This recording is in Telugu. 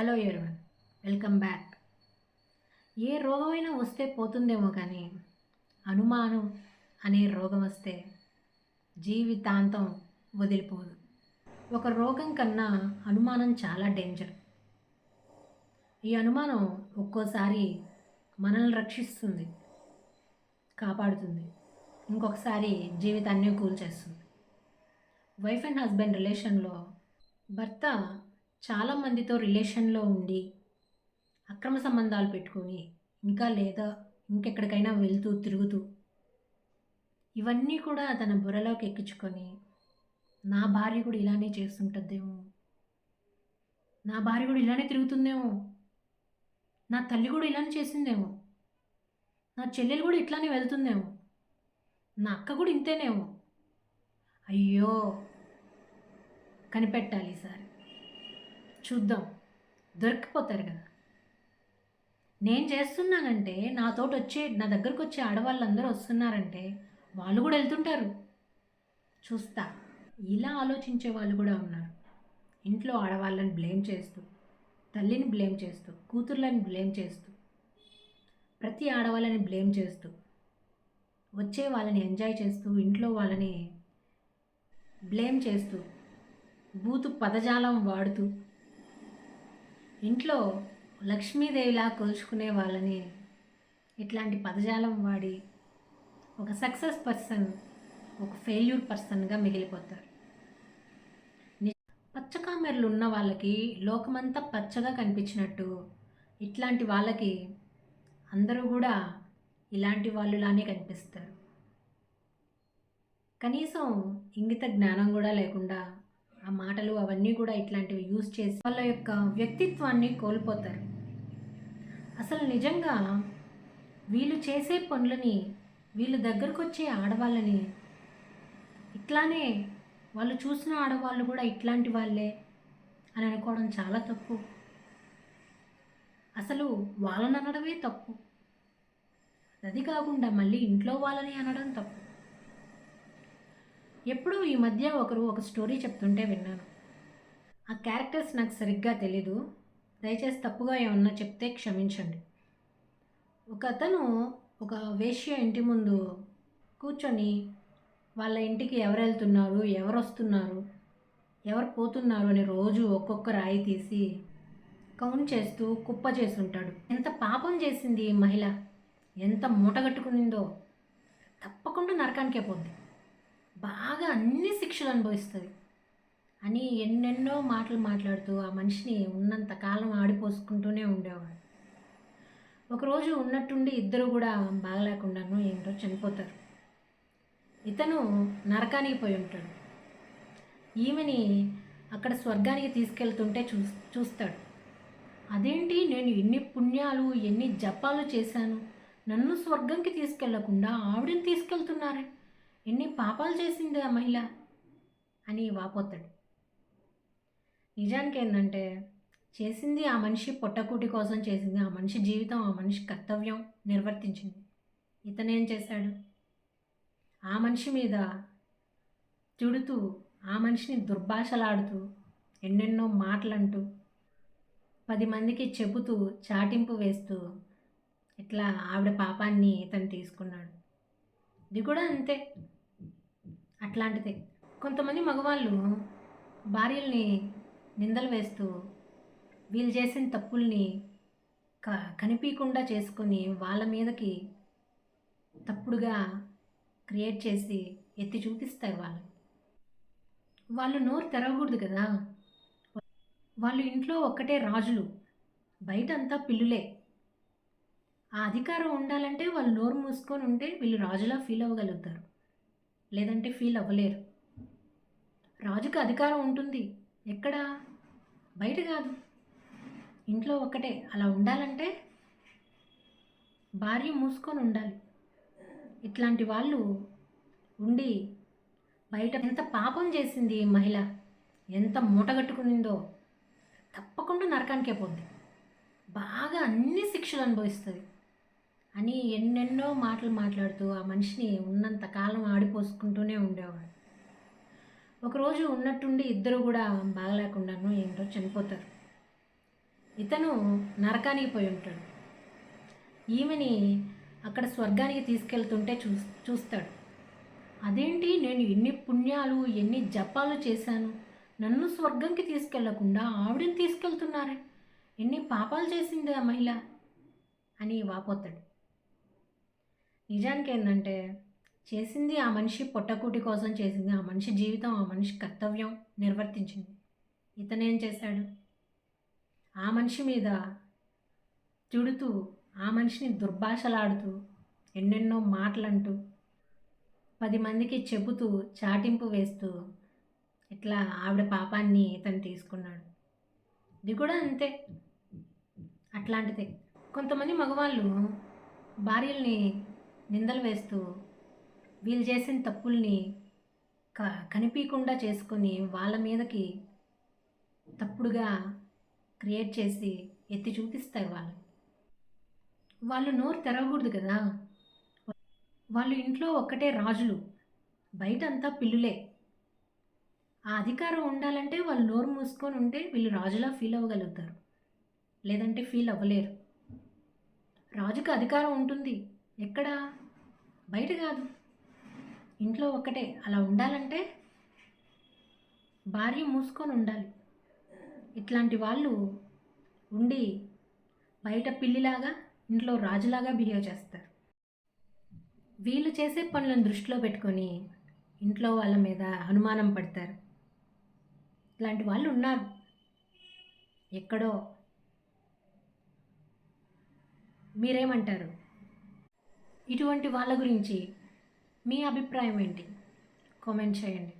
హలో ఎవరివన్ వెల్కమ్ బ్యాక్ ఏ రోగమైనా వస్తే పోతుందేమో కానీ అనుమానం అనే రోగం వస్తే జీవితాంతం వదిలిపోదు. ఒక రోగం కన్నా అనుమానం చాలా డేంజర్ ఈ అనుమానం ఒక్కోసారి మనల్ని రక్షిస్తుంది కాపాడుతుంది ఇంకొకసారి జీవితాన్ని కూల్చేస్తుంది. వైఫ్ అండ్ హస్బెండ్ రిలేషన్లో భర్త చాలామందితో రిలేషన్లో ఉండి అక్రమ సంబంధాలు పెట్టుకొని ఇంకా లేదా ఇంకెక్కడికైనా వెళ్తూ తిరుగుతూ ఇవన్నీ కూడా తన బుర్రలోకి ఎక్కించుకొని నా భార్య కూడా ఇలానే చేస్తుంటుందేమో నా భార్య కూడా ఇలానే తిరుగుతుందేమో నా తల్లి కూడా ఇలానే చేసిందేమో నా చెల్లెలు కూడా ఇట్లానే వెళ్తుందేమో నా అక్క కూడా ఇంతేనేమో. అయ్యో! కనిపెట్టాలి ఈసారి. చూద్దాం. దొరికిపోతారు కదా. నేను చేస్తున్నానంటే నాతోటి వచ్చే నా దగ్గరకు వచ్చే ఆడవాళ్ళందరూ వస్తున్నారంటే వాళ్ళు కూడా వెళ్తుంటారు. చూస్తా. ఇలా ఆలోచించే వాళ్ళు కూడా ఉన్నారు. ఇంట్లో ఆడవాళ్ళని బ్లేమ్ చేస్తూ తల్లిని బ్లేమ్ చేస్తూ కూతుర్లని బ్లేమ్ చేస్తూ ప్రతి ఆడవాళ్ళని బ్లేమ్ చేస్తూ వచ్చే వాళ్ళని ఎంజాయ్ చేస్తూ ఇంట్లో వాళ్ళని బ్లేమ్ చేస్తూ బూతు పదజాలం వాడుతూ ఇంట్లో లక్ష్మీదేవిలా కొలుచుకునే వాళ్ళని ఇట్లాంటి పదజాలం వాడి ఒక సక్సెస్ పర్సన్ ఒక ఫెయిల్యూర్ పర్సన్గా మిగిలిపోతారు. పచ్చకామెర్లు ఉన్న వాళ్ళకి లోకమంతా పచ్చగా కనిపించినట్టు ఇట్లాంటి వాళ్ళకి అందరూ కూడా ఇలాంటి వాళ్ళులానే కనిపిస్తారు. కనీసం ఇంగిత జ్ఞానం కూడా లేకుండా ఆ మాటలు అవన్నీ కూడా ఇట్లాంటివి యూజ్ చేసి వాళ్ళ యొక్క వ్యక్తిత్వాన్ని కోల్పోతారు. అసలు నిజంగా వీళ్ళు చేసే పనులని వీళ్ళ దగ్గరకు వచ్చే ఆడవాళ్ళని ఇట్లానే వాళ్ళు చూసిన ఆడవాళ్ళు కూడా ఇట్లాంటి వాళ్ళే అని అనుకోవడం చాలా తప్పు. అసలు వాళ్ళని అనడమే తప్పు. అది కాకుండా మళ్ళీ ఇంట్లో వాళ్ళని అనడం తప్పు. ఎప్పుడూ ఈ మధ్య ఒకరు ఒక స్టోరీ చెప్తుంటే విన్నాను. ఆ క్యారెక్టర్స్ నాకు సరిగ్గా తెలీదు. దయచేసి తప్పుగా ఏమన్నా చెప్తే క్షమించండి. ఒక అతను ఒక వేష్య ఇంటి ముందు కూర్చొని వాళ్ళ ఇంటికి ఎవరు వెళ్తున్నారు ఎవరు వస్తున్నారు ఎవరు పోతున్నారు అని రోజు ఒక్కొక్క రాయి తీసి కౌంట్ చేస్తూ కుప్ప చేస్తుంటాడు ఎంత పాపం చేసింది మహిళ? ఎంత మూటగట్టుకునిందో తప్పకుండా నరకానికే పోద్ది. బాగా అన్ని శిక్షలు అనుభవిస్తుంది. అని ఎన్నెన్నో మాటలు మాట్లాడుతూ ఆ మనిషిని ఉన్నంత కాలం ఆడిపోసుకుంటూనే ఉండేవాడు. ఒకరోజు ఉన్నట్టుండి ఇద్దరు కూడా బాగలేకుండాను ఏంటో చనిపోతారు. ఇతను నరకానికి పోయి ఉంటాడు. ఈమెని అక్కడ స్వర్గానికి తీసుకెళ్తుంటే చూ చూస్తాడు. అదేంటి? నేను ఎన్ని పుణ్యాలు ఎన్ని జపాలు చేశాను? నన్ను స్వర్గంకి తీసుకెళ్ళకుండా ఆవిడని తీసుకెళ్తున్నారే? ఎన్ని పాపాలు చేసింది ఆ మహిళ? అని వాపోతాడు. నిజానికి ఏంటంటే చేసింది ఆ మనిషి పొట్టకూటి కోసం చేసింది ఆ మనిషి జీవితం ఆ మనిషి కర్తవ్యం నిర్వర్తించింది. ఇతనేం చేశాడు? ఆ మనిషి మీద తిడుతూ ఆ మనిషిని దుర్భాషలాడుతూ ఎన్నెన్నో మాటలంటూ పది మందికి చెబుతూ చాటింపు వేస్తూ ఇట్లా ఆవిడ పాపాన్ని ఇతను తీసుకున్నాడు. ఇది కూడా అంతే. అట్లాంటిదే. కొంతమంది మగవాళ్ళు భార్యల్ని నిందలు వేస్తూ వీళ్ళు చేసిన తప్పుల్ని క కనిపించకుండా చేసుకొని వాళ్ళ మీదకి తప్పుడుగా క్రియేట్ చేసి ఎత్తి చూపిస్తారు వాళ్ళు వాళ్ళు నోరు తెరవకూడదు కదా. వాళ్ళు ఇంట్లో ఒక్కటే రాజులు. బయట అంతా పిల్లులే. ఆ అధికారం ఉండాలంటే వాళ్ళు నోరు మూసుకొని ఉంటే వీళ్ళు రాజులా ఫీల్ అవ్వగలుగుతారు. లేదంటే ఫీల్ అవ్వలేరు. రాజుకు అధికారం ఉంటుంది. ఎక్కడ? బయట కాదు. ఇంట్లో ఒక్కటే. అలా ఉండాలంటే భార్య మూసుకొని ఉండాలి. ఇట్లాంటి వాళ్ళు ఉండి బయట ఎంత పాపం చేసింది మహిళ? ఎంత మూటగట్టుకునిందో తప్పకుండా నరకానికే పోద్ది. బాగా అన్ని శిక్షలు అనుభవిస్తుంది. అని ఎన్నెన్నో మాటలు మాట్లాడుతూ ఆ మనిషిని ఉన్నంత కాలం ఆడిపోసుకుంటూనే ఉండేవాడు. ఒకరోజు ఉన్నట్టుండి ఇద్దరు కూడా బాగలేకుండాను ఏంటో చనిపోతారు. ఇతను నరకానికి పోయి ఉంటాడు. ఈమెని అక్కడ స్వర్గానికి తీసుకెళ్తుంటే చూ చూస్తాడు. అదేంటి? నేను ఎన్ని పుణ్యాలు ఎన్ని జపాలు చేశాను. నన్ను స్వర్గంకి తీసుకెళ్ళకుండా ఆవిడని తీసుకెళ్తున్నారే. ఎన్ని పాపాలు చేసింది ఆ మహిళ? అని వాపోతాడు. నిజానికి ఏంటంటే చేసింది ఆ మనిషి పొట్టకూటి కోసం చేసింది ఆ మనిషి జీవితం ఆ మనిషి కర్తవ్యం నిర్వర్తించింది. ఇతనేం చేశాడు? ఆ మనిషి మీద తిడుతూ ఆ మనిషిని దుర్భాషలాడుతూ ఎన్నెన్నో మాటలంటూ పది మందికి చెబుతూ చాటింపు వేస్తూ ఇట్లా ఆవిడ పాపాన్ని ఇతను తీసుకున్నాడు. ఇది కూడా అంతే. అట్లాంటిదే. కొంతమంది మగవాళ్ళు భార్యల్ని నిందలు వేస్తూ వీళ్ళు చేసిన తప్పుల్ని క కనిపించకుండా చేసుకొని వాళ్ళ మీదకి తప్పుడుగా క్రియేట్ చేసి ఎత్తి చూపిస్తారు వాళ్ళు. వాళ్ళు నోరు తెరవకూడదు కదా. వాళ్ళు ఇంట్లో ఒక్కటే రాజులు. బయట అంతా పిల్లులే. ఆ అధికారం ఉండాలంటే వాళ్ళు నోరు మూసుకొని ఉంటే వీళ్ళు రాజులా ఫీల్ అవ్వగలుగుతారు. లేదంటే ఫీల్ అవ్వలేరు. రాజుకు అధికారం ఉంటుంది. ఎక్కడ? బయట కాదు. ఇంట్లో ఒక్కటే. అలా ఉండాలంటే భార్య మూసుకొని ఉండాలి. ఇట్లాంటి వాళ్ళు ఉండి బయట పిల్లిలాగా ఇంట్లో రాజులాగా బిహేవ్ చేస్తారు. వీళ్ళు చేసే పనులను దృష్టిలో పెట్టుకొని ఇంట్లో వాళ్ళ మీద అనుమానం పడతారు. ఇలాంటి వాళ్ళు ఉన్నారు. ఎక్కడో. మీరేమంటారు? ఇటువంటి వాళ్ళ గురించి మీ అభిప్రాయం ఏంటి? కామెంట్ చేయండి.